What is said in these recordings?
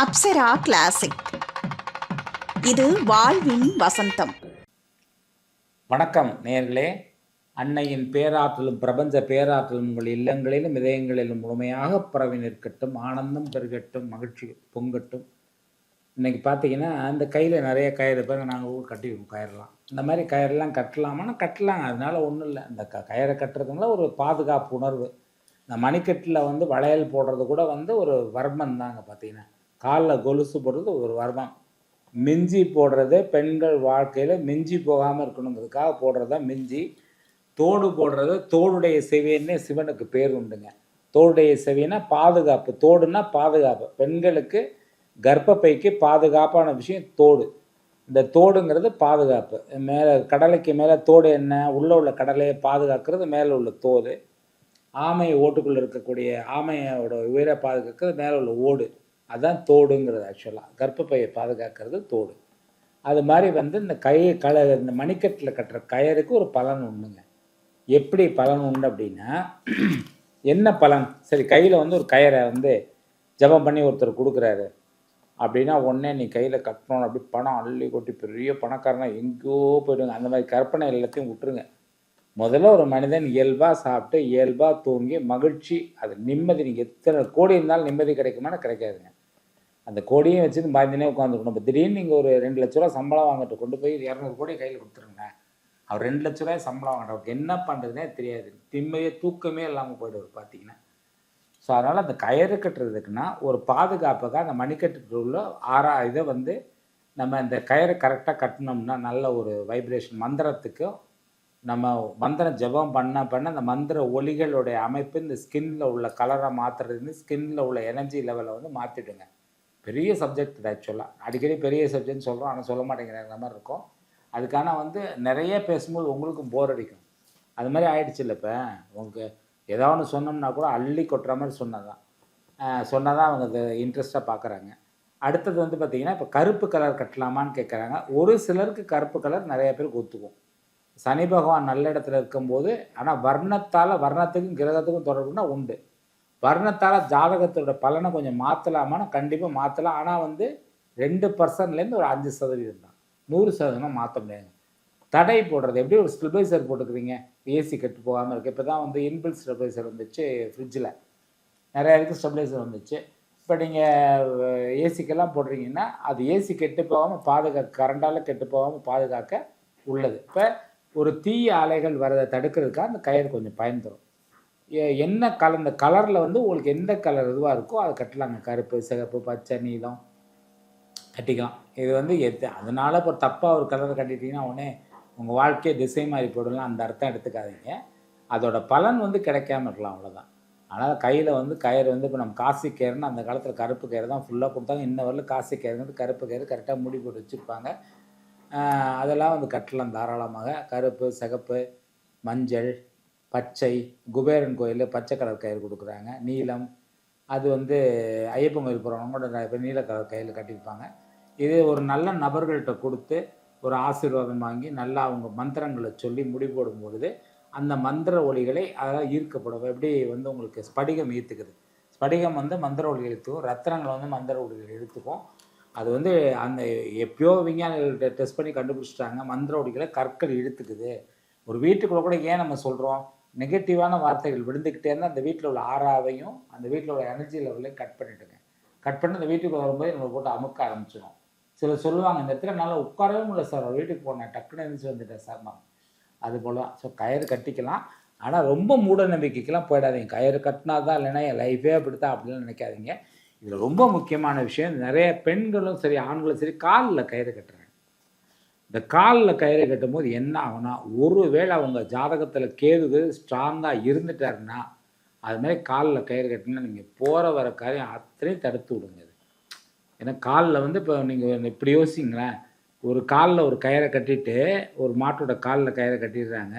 Apsara classic இது வாழ்வின் வசந்தம். வணக்கம் நேர்களே. அன்னையின் பேராற்றலும் பிரபஞ்ச பேராற்றலும் உங்கள் இல்லங்களிலும் இதயங்களிலும் முழுமையாக பரவி நிற்கட்டும் ஆனந்தம் பெருகட்டும் மகிழ்ச்சி பொங்கட்டும். இன்னைக்கு பார்த்தீங்கன்னா அந்த கையில் நிறைய கயிறு பாருங்க நாங்கள் ஊர் கட்டிடுவோம் கயிறெல்லாம் இந்த மாதிரி கயிறெல்லாம் கட்டலாமான்னா கட்டலாம் அதனால ஒன்றும் இல்லை. இந்த க கயிறை கட்டுறதுனால ஒரு பாதுகாப்பு உணர்வு. இந்த மணிக்கட்டில் வந்து வளையல் போடுறது கூட வந்து ஒரு வர்மம் தாங்க பார்த்தீங்கன்னா. காலில் கொலுசு போடுறது ஒரு வர்மம் மிஞ்சி போடுறது பெண்கள் வாழ்க்கையில் மிஞ்சி போகாமல் இருக்கணுங்கிறதுக்காக போடுறதா மிஞ்சி தோடு போடுறது தோடுடைய செவியன்னே சிவனுக்கு பேர் உண்டுங்க. தோடுடைய செவின்னா பாதுகாப்பு தோடுன்னா பாதுகாப்பு. பெண்களுக்கு கர்ப்பப்பைக்கு பாதுகாப்பான விஷயம் தோடு. இந்த தோடுங்கிறது பாதுகாப்பு. மேலே கடலைக்கு மேலே தோடு என்ன? உள்ளே உள்ள கடலையை பாதுகாக்கிறது மேலே உள்ள தோடு. ஆமை ஓட்டுக்குள்ளே இருக்கக்கூடிய ஆமையோட உயிரை பாதுகாக்கிறது மேலே உள்ள ஓடு. அதுதான் தோடுங்கிறது ஆக்சுவலாக கர்ப்பப்பையை பாதுகாக்கிறது தோடு. அது மாதிரி வந்து இந்த கை கல இந்த மணிக்கட்டில் கட்டுற கயருக்கு ஒரு பலன் உண்டுங்க. எப்படி பலன் உண்டு அப்படின்னா என்ன பலன்? சரி கையில் வந்து ஒரு கயரை வந்து ஜபம் பண்ணி ஒருத்தர் கொடுக்குறாரு. அப்படின்னா உடனே நீ கையில் கட்டணும் அப்படி பணம் அள்ளி கொட்டி பெரிய பணக்காரனா எங்கேயோ போயிடுங்க. அந்த மாதிரி கற்பனை எல்லாத்தையும் விட்டுருங்க. முதல்ல ஒரு மனிதன் இயல்பாக சாப்பிட்டு இயல்பாக தூங்கி மகிழ்ச்சி அது நிம்மதி. நீங்கள் எத்தனை கோடி இருந்தாலும் நிம்மதி கிடைக்குமானா கிடைக்காதுங்க. அந்த கோடியும் வச்சுட்டு பயந்துனே உட்காந்துருக்கணும். இப்போ திடீர்னு நீங்கள் ஒரு ரெண்டு லட்ச ரூபா சம்பளம் வாங்கிட்டு கொண்டு போய் இரநூறு கோடி கையில் கொடுத்துருங்க அவர் ரெண்டு லட்ச ரூபாய் சம்பளம் வாங்கிட்டு அவருக்கு என்ன பண்ணுறதுனே தெரியாது. திம்மையே தூக்கமே இல்லாமல் போயிடுவார் பார்த்தீங்கன்னா ஸோ அதனால் அந்த கயிறு கட்டுறதுக்குன்னா ஒரு பாதுகாப்புக்காக அந்த மணிக்கட்டுக்குள்ள ஆறா இதை வந்து நம்ம இந்த கயிறு கரெக்டாக கட்டினோம்னா நல்ல ஒரு வைப்ரேஷன் மந்திரத்துக்கும் நம்ம மந்திரம் ஜெபம் பண்ண பண்ண அந்த மந்திர ஒலிகளுடைய அமைப்பு இந்த ஸ்கின்ல உள்ள கலரை மாற்றுறது ஸ்கின்ல உள்ள எனர்ஜி லெவலை வந்து மாற்றிடுங்க பெரிய சப்ஜெக்ட் இது ஆக்சுவலாக அடிக்கடி பெரிய சப்ஜெக்ட்னு சொல்கிறோம் ஆனால் சொல்ல மாட்டேங்கிறாங்க மாதிரி இருக்கும். அதுக்கான வந்து நிறைய பேசும்போது உங்களுக்கும் போர் அடிக்கும். அது மாதிரி ஆயிடுச்சு இல்லை இப்போ. உங்களுக்கு ஏதாவது ஒன்று சொன்னோம்னா கூட அள்ளி கொட்டுற மாதிரி சொன்னதான் சொன்னால் தான் அவங்க அதை இன்ட்ரெஸ்ட்டாக பார்க்குறாங்க அடுத்தது வந்து பார்த்திங்கன்னா இப்போ கருப்பு கலர் கட்டலாமான்னு கேட்குறாங்க ஒரு சிலருக்கு கருப்பு கலர் நிறைய பேருக்கு ஒத்துக்கும். சனி பகவான் நல்ல இடத்துல இருக்கும்போது ஆனால் வர்ணத்தால் வர்ணத்துக்கும் கிரகத்துக்கும் தொடர்புனா உண்டு. வர்ணத்தால் ஜாதகத்தோட பலனை கொஞ்சம் மாற்றலாமான்னு கண்டிப்பாக மாற்றலாம் ஆனால் வந்து ரெண்டு பர்சன்ட்லேருந்து ஒரு அஞ்சு சதவீதம் தான். நூறு சதவீதம் மாற்ற முடியாது. தடை போடுறது. எப்படி ஒரு ஸ்டெபிளைசர் போட்டுக்கிறீங்க. ஏசி கெட்டு போகாமல் இருக்குது இப்போ தான் வந்து இன்பில் ஸ்டெபிளைசர் வந்துச்சு ஃப்ரிட்ஜில் நிறையா இருக்குது ஸ்டெபிளைசர் வந்துச்சு. இப்போ நீங்கள் ஏசிக்கெல்லாம் போடுறீங்கன்னா அது ஏசி கெட்டு போகாமல் பாதுகாக்க கரண்டால் கெட்டு போகாமல் பாதுகாக்க உள்ளது. இப்போ ஒரு தீய அலைகள் வரதை தடுக்கிறதுக்காக அந்த கயிறு கொஞ்சம் பயன் தரும். என்ன கலர் இந்த கலரில் வந்து உங்களுக்கு எந்த கலர் இதுவாக இருக்கோ அதை கட்டலாங்க. கருப்பு சிகப்பு பச்சை நீளம் கட்டிக்கலாம். இது வந்து எது அதனால் இப்போ தப்பாக ஒரு கலரை கட்டிட்டீங்கன்னா உடனே உங்கள் வாழ்க்கையை திசை மாதிரி போடலாம் அந்த அர்த்தம் எடுத்துக்காதீங்க. அதோட பலன் வந்து கிடைக்காம இருக்கலாம் அவ்வளோதான் ஆனால் கையில் வந்து கயிறு வந்து இப்போ நம்ம காசி கயிறுன்னு அந்த காலத்தில் கருப்பு கயிறு தான் ஃபுல்லாக கொடுத்தாங்க. இன்ன வரலும் காசி கயிறுங்கிறது கருப்பு கயிறு கரெக்டாக முடி போட்டு வச்சுருப்பாங்க. அதெல்லாம் வந்து கட்டலாம் தாராளமாக. கருப்பு சிகப்பு மஞ்சள் பச்சை குபேரன் கோயிலில் பச்சை கலர் கயிறு கொடுக்குறாங்க. நீலம் அது வந்து ஐயப்பன் கோயில் போகிறவங்க கூட நிறைய பேர் நீல கலர் கையில் கட்டியிருப்பாங்க. இது ஒரு நல்ல நபர்கள்ட்ட கொடுத்து ஒரு ஆசீர்வாதம் வாங்கி நல்லா அவங்க மந்திரங்களை சொல்லி முடிவோடும் பொழுது அந்த மந்திர ஒளிகளை அதெல்லாம் ஈர்க்கப்படும். எப்படி வந்து உங்களுக்கு ஸ்படிகம் ஈர்த்துக்குது? ஸ்படிகம் வந்து மந்திர ஒளிகள் இழுத்துக்கும் ரத்தனங்களை வந்து மந்திர ஒளிகள் இழுத்துக்கும் அது வந்து அந்த எப்பயோ விஞ்ஞானிகள்கிட்ட டெஸ்ட் பண்ணி கண்டுபிடிச்சிட்டாங்க. மந்திர ஒளிகளை கற்கள் இழுத்துக்குது. ஒரு வீட்டுக்குள்ளே கூட ஏன் நம்ம சொல்கிறோம் நெகட்டிவான வார்த்தைகள் விழுந்துக்கிட்டே இருந்தால் அந்த வீட்டில் உள்ள ஆறாவையும் அந்த வீட்டில் உள்ள எனர்ஜி லெவலையும் கட் பண்ணிவிடுங்க கட் பண்ணி அந்த வீட்டுக்கு வரும்போது நம்ம போட்டு அமுக்க ஆரம்பிச்சிடும் சிலர் சொல்லுவாங்க இந்த இடத்துல நல்லா உட்காரவே முடியல சார். வீட்டுக்கு போனேன். டக்குன்னு எழுந்துச்சு வந்துட்டேன் சார் அது போல் தான் ஸோ கயிறு கட்டிக்கலாம். ஆனால் ரொம்ப மூட நம்பிக்கைக்கெலாம் போயிடாதீங்க. கயிறு கட்டினா தான் இல்லைன்னா என் லைஃபே அப்படித்தான் அப்படின்னு நினைக்காதீங்க. இதில் ரொம்ப முக்கியமான விஷயம் நிறைய பெண்களும் சரி ஆண்களும் சரி காலில் கயிறு கட்டுறாங்க. இந்த காலில் கயிறு கட்டும்போது என்ன ஆகும்னா ஒருவேளை அவங்க ஜாதகத்தில் கேது ஸ்ட்ராங்காக இருந்துட்டாருன்னா அது மாதிரி காலில் கயிறு கட்டினா நீங்கள் போகிற வர காரியம் அத்தனையும் தடுத்து விடுங்க இது. ஏன்னா காலில் வந்து இப்போ நீங்கள் இப்படி யோசிங்களேன். ஒரு காலில் ஒரு கயிறை கட்டிட்டு ஒரு மாட்டோட காலில் கயிறை கட்டிடுறாங்க.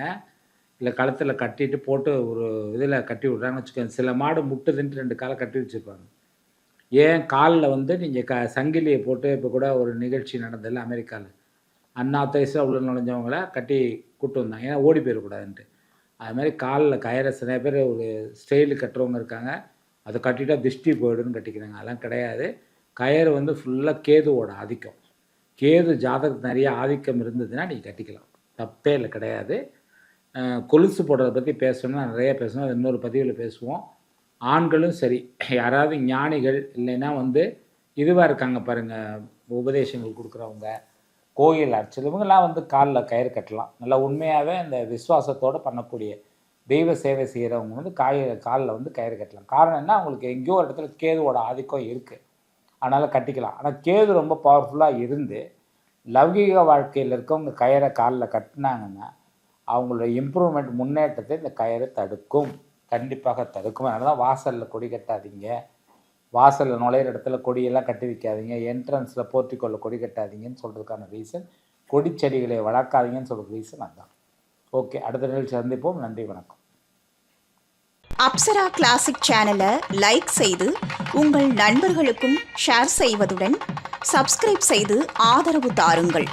இல்லை கழுத்தில் கட்டிட்டு போட்டு ஒரு இதில் கட்டி விட்றாங்கன்னு வச்சுக்கோங்க. சில மாடு முட்டுதுன்ட்டு ரெண்டு காலை கட்டி வச்சுருப்பாங்க. ஏன் காலில் வந்து நீங்கள் க சங்கிலியை போட்டு இப்போ கூட ஒரு நிகழ்ச்சி நடந்ததில்ல அமெரிக்காவில் அன்ஆத்தரைஸாக உள்ள நுழைஞ்சவங்கள கட்டி கூட்டு வந்தாங்க ஏன்னா ஓடி போயிடக்கூடாதுன்ட்டு. அது மாதிரி காலில் கயிறை சில பேர் ஒரு ஸ்டைலு கட்டுறவங்க இருக்காங்க. அதை கட்டிட்டா திருஷ்டி போயிடுன்னு கட்டிக்கிறாங்க. அதெல்லாம் கிடையாது. கயிறு வந்து ஃபுல்லாக கேதுவோட ஆதிக்கம். கேது ஜாதகத்து நிறைய ஆதிக்கம் இருந்ததுன்னா நீங்கள் கட்டிக்கலாம். தப்பே இல்லை கிடையாது. கொலுசு போடுறத பற்றி பேசணும்னா நிறைய பேசணும். அது இன்னொரு பதிவில் பேசுவோம். ஆண்களும் சரி. யாராவது ஞானிகள் இல்லைன்னா வந்து இதுவாக இருக்காங்க பாருங்கள் உபதேசங்கள் கொடுக்குறவங்க. கோயில் அர்ச்சல் இவங்கெல்லாம் வந்து காலில் கயிறு கட்டலாம். நல்லா உண்மையாகவே இந்த விசுவாசத்தோடு பண்ணக்கூடிய தெய்வ சேவை செய்கிறவங்க வந்து காய காலில் வந்து கயிறு கட்டலாம். காரணம் என்ன? அவங்களுக்கு எங்கேயோ ஒரு இடத்துல கேதுவோட ஆதிக்கம் இருக்குது அதனால் கட்டிக்கலாம். ஆனால் கேது ரொம்ப பவர்ஃபுல்லாக இருந்து லௌகிக வாழ்க்கையில் இருக்கவங்க கயிறை காலில் கட்டினாங்கன்னா அவங்களோட இம்ப்ரூவ்மெண்ட் முன்னேற்றத்தை இந்த கயிறு தடுக்கும். கண்டிப்பாக தடுக்கும். அதனால தான் வாசலில் கொடி கட்டாதீங்க. வாசலில் நுழையிற இடத்துல கொடியெல்லாம் கட்டி வைக்காதீங்க. என்ட்ரன்ஸில் போர்ட்டிக்கோல கொடி கட்டாதீங்கன்னு சொல்கிறதுக்கான ரீசன் கொடி செடிகளை வளர்க்காதீங்கன்னு சொல்கிற ரீசன் அதுதான் ஓகே அடுத்த நிகழ்ச்சி சந்திப்போம். நன்றி வணக்கம். அப்சரா கிளாசிக் சேனலை லைக் செய்து உங்கள் நண்பர்களுக்கும் ஷேர் செய்வதுடன் சப்ஸ்கிரைப் செய்து ஆதரவு தாருங்கள்.